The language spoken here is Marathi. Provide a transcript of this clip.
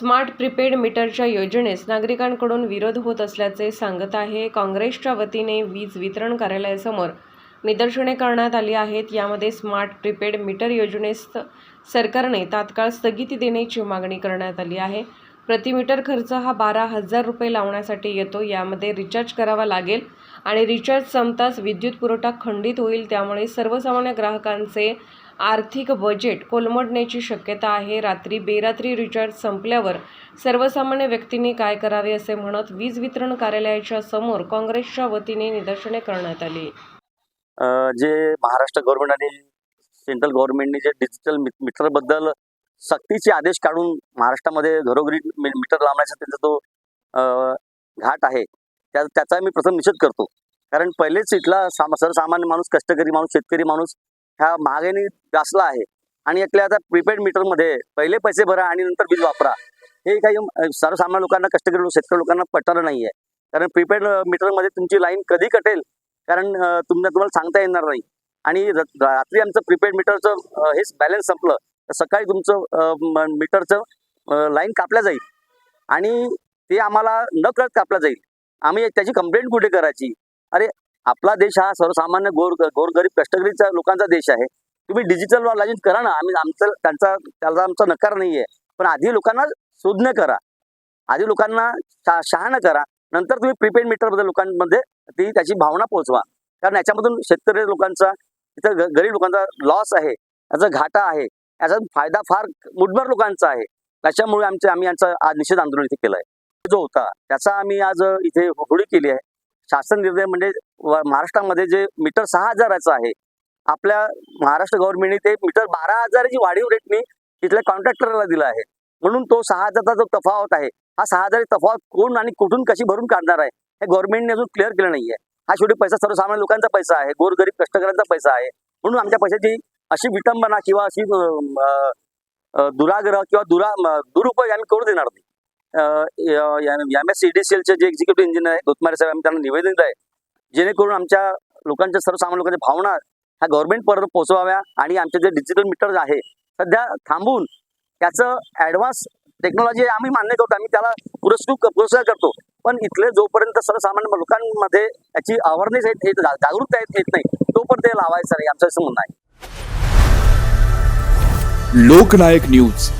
स्मार्ट प्रीपेड मीटरच्या योजनेस नागरिकांकडून विरोध होत असल्याचे सांगत आहे काँग्रेसच्या वतीने वीज वितरण कार्यालयासमोर. निदर्शने करण्यात आली आहेत. यामध्ये स्मार्ट प्रीपेड मीटर योजनेस सरकारने तात्काळ स्थगिती देण्याची मागणी करण्यात आली आहे. प्रति मीटर खर्च हा बारा हजार रुपये लावण्यासाठी येतो. यामध्ये रिचार्ज करावा लागेल आणि रिचार्ज संपताच विद्युत पुरवठा खंडित होईल. त्यामुळे सर्वसामान्य ग्राहकांचे आर्थिक बजेट कोलमडण्याची शक्यता आहे. रात्री बेरात्री रिचार्ज संपल्यावर सर्वसामान्य व्यक्तींनी काय करावे असे म्हणत वीज वितरण कार्यालयाच्या समोर काँग्रेसच्या वतीने निदर्शने करण्यात आली. जे महाराष्ट्र गव्हर्नमेंट आणि सेंट्रल गव्हर्नमेंटने जे डिजिटल मीटरबद्दल सक्तीचे आदेश काढून महाराष्ट्रामध्ये घरोघरी मीटर लावण्याचा त्यांचा तो अ, घाट आहे. त्या त्याचा मी प्रथम निषेध करतो. कारण पहिलेच इथला साम सर्वसामान्य माणूस कष्टकरी माणूस शेतकरी माणूस ह्या महागाईने गासला आहे. आणि यातल्या आता प्रीपेड मीटरमध्ये पहिले पैसे भरा आणि नंतर वीज वापरा. हे काही सर्वसामान्य लोकांना कष्टकरी लोक शेतकरी लोकांना पटणार नाही आहे कारण प्रीपेड मीटरमध्ये तुमची लाईन कधी कटेल? कारण तुमच्या तुम्हाला सांगता येणार नाही. आणि रात्री आमचं प्रीपेड मीटरचं हेच बॅलन्स संपलं तर सकाळी तुमचं मीटरचं लाईन कापल्या जाईल. आणि ते आम्हाला न कळत कापलं जाईल. आम्ही त्याची कंप्लेंट कुठे करायची? अरे आपला देश हा सर्वसामान्य गोर गोरगरीब कष्टगरीचा लोकांचा देश आहे. तुम्ही डिजिटल लाईन करा ना. आम्ही आमचं त्यांचा त्याला आमचा नकार नाही आहे पण आधी लोकांना शोधणं करा. आधी लोकांना शा शहाणं करा. नंतर तुम्ही प्रीपेड मीटरबद्दल लोकांमध्ये ती त्याची भावना पोहोचवा. कारण याच्यामधून शेतकरी लोकांचा इथं गरीब लोकांचा लॉस आहे. याचा घाटा आहे. याचा फायदा फार मुठभर लोकांचा आहे. त्याच्यामुळे आमचे आम्ही यांचा आज निषेध आंदोलन इथे केलं आहे जो होता त्याचा आम्ही आज इथे होळी केली आहे. शासन निर्णय म्हणजे महाराष्ट्रामध्ये जे मीटर सहा हजाराचं आहे आपल्या महाराष्ट्र गव्हर्नमेंटने ते मीटर बारा हजाराची वाढीव रेटने तिथल्या कॉन्ट्रॅक्टरला दिलं आहे. म्हणून तो सहा हजारचा जो तफावत आहे हा सहा हजार तफावत कोण आणि कुठून कशी भरून काढणार आहे हे गव्हर्नमेंटने अजून क्लिअर केलं नाहीये. हा शेवटी पैसा सर्वसामान्य लोकांचा पैसा आहे गोरगरीब कष्टकऱ्यांचा पैसा आहे. म्हणून आमच्या पैशाची अशी विटंबना किंवा अशी दुराग्रह किंवा दुरा दुरुपयोग आम्ही करू देणार नाही. M S C D C एलचे जे एक्झिक्युटिव्ह इंजिनियर आहे धोतमारे साहेब आम्ही त्यांना निवेदन दिलं आहे जेणेकरून आमच्या लोकांच्या सर्वसामान्य लोकांच्या भावना ह्या गव्हर्नमेंट पर्यंत पोहोचवाव्या आणि आमचे जे डिजिटल मीटर आहे सध्या थांबून त्याचं ॲडव्हान्स टेक्नॉलॉजी आम्ही मान्य करतो आम्ही त्याला पुरस्कृत पुरस्कार करतो. पण इथले जोपर्यंत सर्वसामान्य लोकांमध्ये याची अवेअरनेस येत येत- जागरूकता येत येत नाही तोपर्यंत ते लावायचं नाही आमचं असं म्हणणं आहे. लोकनायक न्यूज.